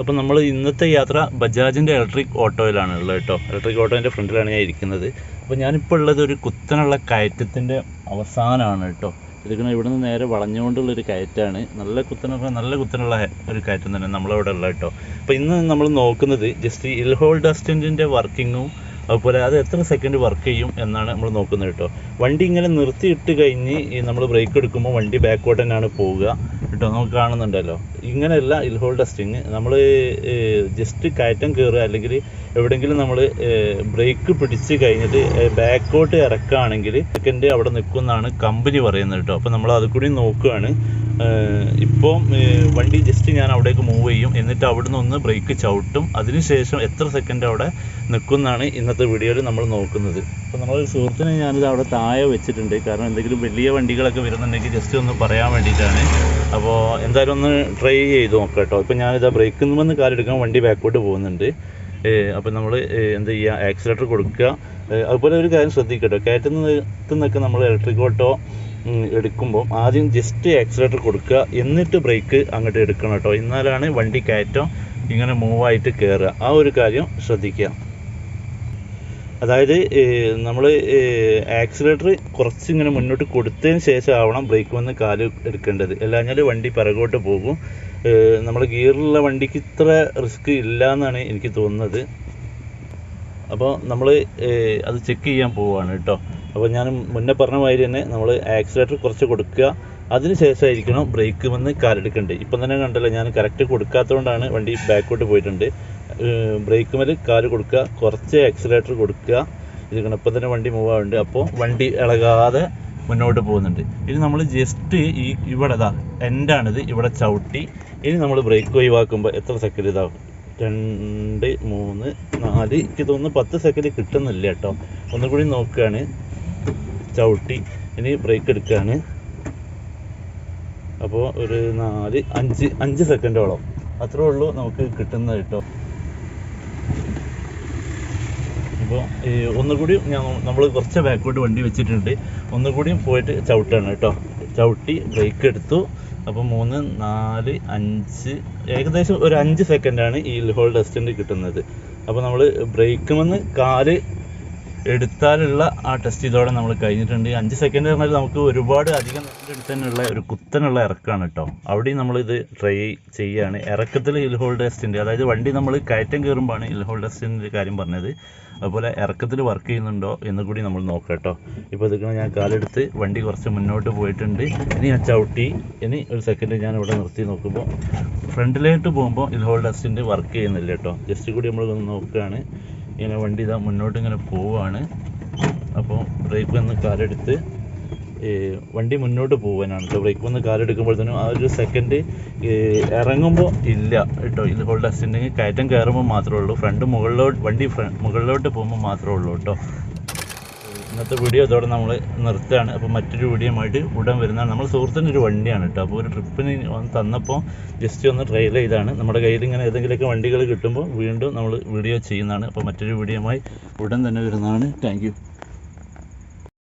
അപ്പോൾ നമ്മൾ ഇന്നത്തെ യാത്ര ബജാജിന്റെ ഇലക്ട്രിക് ഓട്ടോയിലാണ് ഉള്ളത് കേട്ടോ. ഇലക്ട്രിക് ഓട്ടോന്റെ ഫ്രണ്ടിലാണ് ഞാൻ ഇരിക്കുന്നത്. അപ്പോൾ ഞാനിപ്പോൾ ഉള്ളത് ഒരു കുത്തനുള്ള കയറ്റത്തിന്റെ അവസാനമാണ് കേട്ടോ. ഇതിങ്ങനെ ഇവിടെ നിന്ന് നേരെ വളഞ്ഞുകൊണ്ടുള്ളൊരു കയറ്റമാണ് നല്ല കുത്തനുള്ള നല്ല കുത്തനുള്ള ഒരു കയറ്റം തന്നെ നമ്മളവിടെ ഉള്ളത് കേട്ടോ. അപ്പോൾ ഇന്ന് നമ്മൾ നോക്കുന്നത് ജസ്റ്റ് ഇൽഹോൾ ഡസ്റ്റിന്റെ വർക്കിങ്ങും അതുപോലെ അത് എത്ര സെക്കൻഡ് വർക്ക് ചെയ്യും എന്നാണ് നമ്മൾ നോക്കുന്നത് കേട്ടോ. വണ്ടി ഇങ്ങനെ നിർത്തിയിട്ട് കഴിഞ്ഞ് ഈ നമ്മൾ ബ്രേക്ക് എടുക്കുമ്പോൾ വണ്ടി ബാക്കോട്ട് തന്നെയാണ് പോവുക കേട്ടോ. നമുക്ക് കാണുന്നുണ്ടല്ലോ. ഇങ്ങനെയല്ല ഇൽ ഹോൾഡ് ടെസ്റ്റിങ് നമ്മൾ ജസ്റ്റ് കയറ്റം കയറുക അല്ലെങ്കിൽ എവിടെയെങ്കിലും നമ്മൾ ബ്രേക്ക് പിടിച്ച് കഴിഞ്ഞിട്ട് ബാക്കോട്ട് ഇറക്കുകയാണെങ്കിൽ സെക്കൻഡ് അവിടെ നിൽക്കുമെന്നാണ് കമ്പനി പറയുന്നത് കേട്ടോ. അപ്പോൾ നമ്മൾ അത് കൂടി നോക്കുകയാണ്. ഇപ്പം വണ്ടി ജസ്റ്റ് ഞാൻ അവിടേക്ക് മൂവ് ചെയ്യും. എന്നിട്ട് അവിടുന്ന് ഒന്ന് ബ്രേക്ക് ചവിട്ടും. അതിനുശേഷം എത്ര സെക്കൻഡ് അവിടെ നിൽക്കുമെന്നാണ് ഇന്നത്തെ വീഡിയോയിൽ നമ്മൾ നോക്കുന്നത്. അപ്പോൾ നമ്മൾ സുഹൃത്തിനെ ഞാനിത് അവിടെ താഴെ വെച്ചിട്ടുണ്ട്. കാരണം എന്തെങ്കിലും വലിയ വണ്ടികളൊക്കെ വരുന്നുണ്ടെങ്കിൽ ജസ്റ്റ് ഒന്ന് പറയാൻ വേണ്ടിയിട്ടാണ്. അപ്പോൾ എന്തായാലും ഒന്ന് ട്രൈ ചെയ്ത് നോക്കാം കേട്ടോ. ഇപ്പോൾ ഞാനിതാ ബ്രേക്കിൽ നിന്ന് കാലെടുക്കാൻ വണ്ടി ബാക്കോട്ട് പോകുന്നുണ്ട്. അപ്പോൾ നമ്മൾ എന്ത് ചെയ്യുക ആക്സിലേറ്റർ കൊടുക്കുക അതുപോലെ ഒരു കാര്യം ശ്രദ്ധിക്കട്ടോ കയറ്റുന്ന നിന്നൊക്കെ നമ്മൾ ഇലക്ട്രിക് ഓട്ടോ എടുക്കുമ്പോൾ ആദ്യം ജസ്റ്റ് ആക്സിലേറ്റർ കൊടുക്കുക എന്നിട്ട് ബ്രേക്ക് അങ്ങോട്ട് എടുക്കണം കേട്ടോ. എന്നാലാണ് വണ്ടി കയറ്റം ഇങ്ങനെ മൂവായിട്ട് കയറുക ആ ഒരു കാര്യം ശ്രദ്ധിക്കുക അതായത് നമ്മൾ ആക്സിലേറ്റർ കുറച്ച് ഇങ്ങനെ മുന്നോട്ട് കൊടുത്തതിന് ശേഷം ആവണം ബ്രേക്ക് വന്ന് കാൽ എടുക്കേണ്ടത്. അല്ലാഞ്ഞാൽ വണ്ടി പിറകോട്ട് പോകും. നമ്മൾ ഗിയറിലുള്ള വണ്ടിക്ക് ഇത്ര റിസ്ക് ഇല്ല എന്നാണ് എനിക്ക് തോന്നുന്നത്. അപ്പോൾ നമ്മൾ അത് ചെക്ക് ചെയ്യാൻ പോവുകയാണ് കേട്ടോ. അപ്പോൾ ഞാൻ മുന്നേ പറഞ്ഞ മാതിരി തന്നെ നമ്മൾ ആക്സിലേറ്റർ കുറച്ച് കൊടുക്കുക. അതിന് ശേഷമായിരിക്കണം ബ്രേക്ക് വന്ന് കാലെടുക്കേണ്ടത്. ഇപ്പം തന്നെ കണ്ടല്ലോ ഞാൻ കറക്റ്റ് കൊടുക്കാത്തതുകൊണ്ടാണ് വണ്ടി ബാക്കോട്ട് പോയിട്ടുണ്ട്. ബ്രേക്ക് മേൽ കാൽ കൊടുക്കുക കുറച്ച് ആക്സിലേറ്റർ കൊടുക്കുക. ഇത് ഇപ്പം തന്നെ വണ്ടി മൂവ് ആവുന്നുണ്ട്. അപ്പോൾ വണ്ടി ഇളകാതെ മുന്നോട്ട് പോകുന്നുണ്ട്. ഇനി നമ്മൾ ജസ്റ്റ് ഈ ഇവിടെ ഇതാ എൻഡാണിത് ഇവിടെ ചവിട്ടി. ഇനി നമ്മൾ ബ്രേക്ക് ഒഴിവാക്കുമ്പോൾ എത്ര സെക്കൻഡ് ഇതാകും രണ്ട് മൂന്ന് നാല്. എനിക്ക് തോന്നുന്നു പത്ത് സെക്കൻഡ് കിട്ടുന്നില്ല കേട്ടോ. ഒന്നും കൂടി നോക്കുകയാണ്. ചവിട്ടി. ഇനി ബ്രേക്ക് എടുക്കുകയാണ്. അപ്പോൾ ഒരു നാല് അഞ്ച് അഞ്ച് സെക്കൻഡോളം അത്രേ ഉള്ളൂ നമുക്ക് കിട്ടുന്നത് കേട്ടോ. അപ്പോൾ ഒന്നുകൂടി ഞാൻ നമ്മൾ കുറച്ച് ബാക്കോട്ട് വണ്ടി വെച്ചിട്ടുണ്ട്. ഒന്നുകൂടിയും പോയിട്ട് ചവിട്ടാണ് കേട്ടോ. ചവിട്ടി ബ്രേക്ക് എടുത്തു. അപ്പോൾ മൂന്ന് നാല് അഞ്ച് ഏകദേശം ഒരു അഞ്ച് സെക്കൻഡാണ് ഈ ഹോൾ ടെസ്റ്റിന്റെ കിട്ടുന്നത്. അപ്പോൾ നമ്മൾ ബ്രേക്കുമെന്ന് കാൽ എടുത്താലുള്ള ആ ടെസ്റ്റ് ഇതോടെ നമ്മൾ കഴിഞ്ഞിട്ടുണ്ട്. അഞ്ച് സെക്കൻഡ് പറഞ്ഞാൽ നമുക്ക് ഒരുപാട് അധികം എടുത്തതിനുള്ള ഒരു കുത്തനുള്ള ഇറക്കാണ് കേട്ടോ അവിടെയും നമ്മളിത് ട്രൈ ചെയ്യുകയാണ് ഇറക്കത്തിൽ ഹിൽ ഹോൾഡ് ടെസ്റ്റിന്റെ അതായത് വണ്ടി നമ്മൾ കയറ്റം കയറുമ്പോഴാണ് ഹിൽ ഹോൾഡ് ടെസ്റ്റിന്റെ കാര്യം പറഞ്ഞത്. അതുപോലെ ഇറക്കത്തിൽ വർക്ക് ചെയ്യുന്നുണ്ടോ എന്ന് കൂടി നമ്മൾ നോക്കാം കേട്ടോ ഇപ്പോൾ ഇതൊക്കെ ഞാൻ കാലെടുത്ത് വണ്ടി കുറച്ച് മുന്നോട്ട് പോയിട്ടുണ്ട്. ഇനി ഞാൻ ചവിട്ടി ഇനി ഒരു സെക്കൻഡ് ഞാൻ ഇവിടെ നിർത്തി നോക്കുമ്പോൾ ഫ്രണ്ടിലോട്ട് പോകുമ്പോൾ ഹിൽ ഹോൾഡ് ടെസ്റ്റിന്റെ വർക്ക് ചെയ്യുന്നില്ല കേട്ടോ ജസ്റ്റ് കൂടി നമ്മൾ നോക്കുകയാണ്. ഇങ്ങനെ വണ്ടി ഇതാ മുന്നോട്ട് ഇങ്ങനെ പോവാണ്. അപ്പോൾ ബ്രേക്ക് വന്ന് കാലെടുത്ത് വണ്ടി മുന്നോട്ട് പോകാനാണ് കേട്ടോ ബ്രേക്ക് വന്ന് കാലെടുക്കുമ്പോഴത്തേനും ആ ഒരു സെക്കൻഡ് ഇറങ്ങുമ്പോൾ ഇല്ല കേട്ടോ ഇത് ഹോൾഡ് അസിന്റെ കയറ്റം കയറുമ്പോൾ മാത്രമേ ഉള്ളൂ. ഫ്രണ്ട് മുകളിലോട്ട് വണ്ടി മുകളിലോട്ട് പോകുമ്പോൾ മാത്രമേ ഉള്ളൂ കേട്ടോ ഇന്നത്തെ വീഡിയോ ഇതോടെ നമ്മൾ നിർത്തുകയാണ്. അപ്പോൾ മറ്റൊരു വീഡിയോയുമായിട്ട് ഉടൻ വരുന്നതാണ്. നമ്മൾ സുഹൃത്തിന്റെ ഒരു വണ്ടിയാണ് കേട്ടോ. അപ്പോൾ ഒരു ട്രിപ്പിന് തന്നപ്പോൾ ജസ്റ്റ് ഒന്ന് ട്രെയിൽ ചെയ്താണ്. നമ്മുടെ കയ്യിൽ ഇങ്ങനെ ഏതെങ്കിലുമൊക്കെ വണ്ടികൾ കിട്ടുമ്പോൾ വീണ്ടും നമ്മൾ വീഡിയോ ചെയ്യുന്നതാണ്. അപ്പോൾ മറ്റൊരു വീഡിയോയുമായി ഉടൻ തന്നെ വരുന്നതാണ്. താങ്ക്